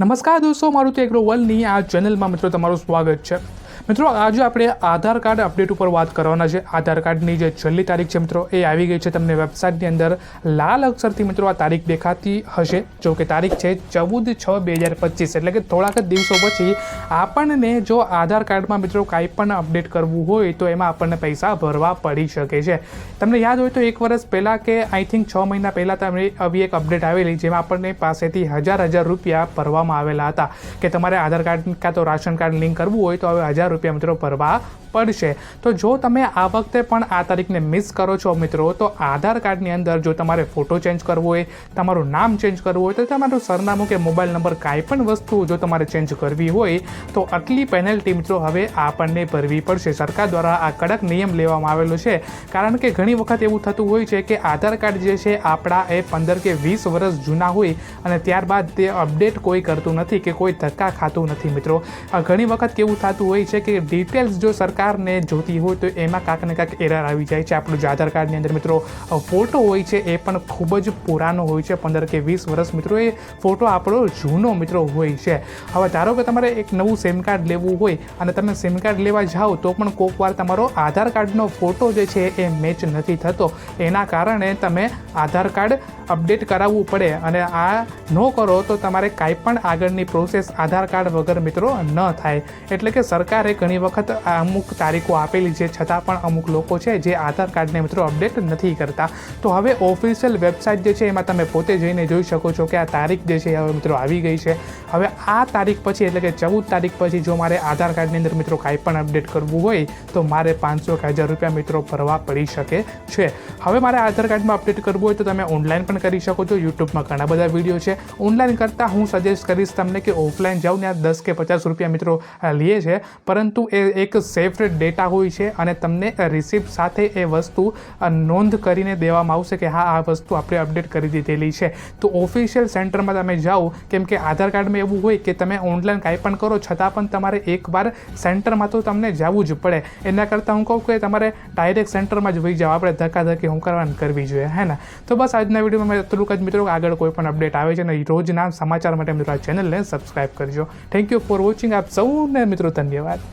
નમસ્કાર દોસ્તો મારું તો એગ્રો વર્લ્ડની આ ચેનલમાં મિત્રો તમારું સ્વાગત છે. મિત્રો, આજે આપણે આધાર કાર્ડ અપડેટ ઉપર વાત કરવાના છે. આધાર કાર્ડની જે છેલ્લી તારીખ છે મિત્રો, એ આવી ગઈ છે. તમને વેબસાઇટની અંદર લાલ અક્ષરથી મિત્રો આ તારીખ દેખાતી હશે. જો કે તારીખ છે ચૌદ છ બે હજાર પચીસ, એટલે કે થોડાક જ દિવસો પછી આપણને જો આધાર કાર્ડમાં મિત્રો કાંઈ પણ અપડેટ કરવું હોય, તો એમાં આપણને પૈસા ભરવા પડી શકે છે. તમને યાદ હોય તો એક વર્ષ પહેલાં કે આઈ થિંક છ મહિના પહેલાં તમે આવી એક અપડેટ આવેલી, જેમાં આપણને પાસેથી હજાર હજાર રૂપિયા ભરવામાં આવેલા હતા. કે તમારે આધાર કાર્ડ કાં તો રાશન કાર્ડ લિંક કરવું હોય, તો હવે હજાર રૂપિયા મિત્રો ભરવા પડશે. તો જો તમે આ વખતે પણ આ તારીખને મિસ કરો છો મિત્રો, તો આધાર કાર્ડની અંદર જો તમારે ફોટો ચેન્જ કરવો હોય, તમારું નામ ચેન્જ કરવું હોય, તો તમારું સરનામું કે મોબાઈલ નંબર કાંઈ પણ વસ્તુ જો તમારે ચેન્જ કરવી હોય, તો આટલી પેનલ્ટી મિત્રો હવે આપણને ભરવી પડશે. સરકાર દ્વારા આ કડક નિયમ લેવામાં આવેલો છે. કારણ કે ઘણી વખત એવું થતું હોય છે કે આધાર કાર્ડ જે છે, આપણા એ પંદર કે વીસ વર્ષ જૂના હોય અને ત્યારબાદ તે અપડેટ કોઈ કરતું નથી કે કોઈ ધક્કા ખાતું નથી મિત્રો. ઘણી વખત કેવું થતું હોય છે કે ડિટેલ્સ જો સરકારને જોતી હોય તો એમાં કાંક ને કાંક એરર આવી જાય છે. આપણું જે આધાર કાર્ડની અંદર મિત્રો ફોટો હોય છે એ પણ ખૂબ જ પુરાનો હોય છે. પંદર કે વીસ વર્ષ મિત્રો, એ ફોટો આપણો જૂનો મિત્રો હોય છે. હવે ધારો કે તમારે એક નવું સિમ કાર્ડ લેવું હોય અને તમે સિમ કાર્ડ લેવા જાઓ તો પણ કોઈક વાર તમારો આધાર કાર્ડનો ફોટો જે છે એ મેચ નથી થતો. એના કારણે તમે આધાર કાર્ડ અપડેટ કરાવવું પડે અને આ ન કરો તો તમારે કાંઈ પણ આગળની પ્રોસેસ આધાર કાર્ડ વગર મિત્રો ન થાય. એટલે કે સરકારે ઘણી વખત અમુક તારીખો આપેલી છે, છતાં પણ અમુક લોકો છે જે આધાર કાર્ડને મિત્રો અપડેટ નથી કરતા. તો હવે ઓફિશિયલ વેબસાઇટ જે છે એમાં તમે પોતે જઈને જોઈ શકો છો કે આ તારીખ જે છે હવે મિત્રો આવી ગઈ છે. હવે આ તારીખ પછી એટલે કે ચૌદ તારીખ પછી જો મારે આધાર કાર્ડની અંદર મિત્રો કાંઈ પણ અપડેટ કરવું હોય, તો મારે પાંચસો કે હજાર રૂપિયા મિત્રો ભરવા પડી શકે છે. હવે મારે આધાર કાર્ડમાં અપડેટ કરવું હોય તો તમે ઓનલાઈન પણ કરી શકો છો. યુટ્યુબમાં ઘણા બધા વીડિયો છે. ઓનલાઈન કરતાં હું સજેસ્ટ કરીશ તમને કે ઓફલાઈન જાઓ ને આ દસ કે પચાસ રૂપિયા મિત્રો લે છે. પરંતુ એ એક સેફ ડેટા હોય છે અને તમને રિસિપ્ટ સાથે એ વસ્તુ નોંધ કરીને દેવામાં આવશે કે હા, આ વસ્તુ આપણે અપડેટ કરી દીધેલી છે. તો ઓફિશિયલ સેન્ટરમાં તમે જાઓ, કેમ કે આધાર કાર્ડમાં એવું હોય કે તમે ઓનલાઈન કાંઈ પણ કરો, છતાં પણ તમારે એકવાર સેન્ટરમાં તો તમને જવું જ પડે. એના કરતાં હું કહું કે તમારે ડાયરેક્ટ સેન્ટરમાં જ વહી જાઓ. આપણે ધક્કાધક્કી હું કરવાની કરવી જોઈએ, હે ને? તો બસ આજના વિડીયોમાં મેં એટલું જ. મિત્રો, આગળ કોઈ પણ અપડેટ આવે છે ને રોજના સમાચાર માટે મિત્રો આ ચેનલને સબસ્ક્રાઈબ કરજો. થેન્ક યુ ફોર વોચિંગ આપ સૌને મિત્રો ધન્યવાદ.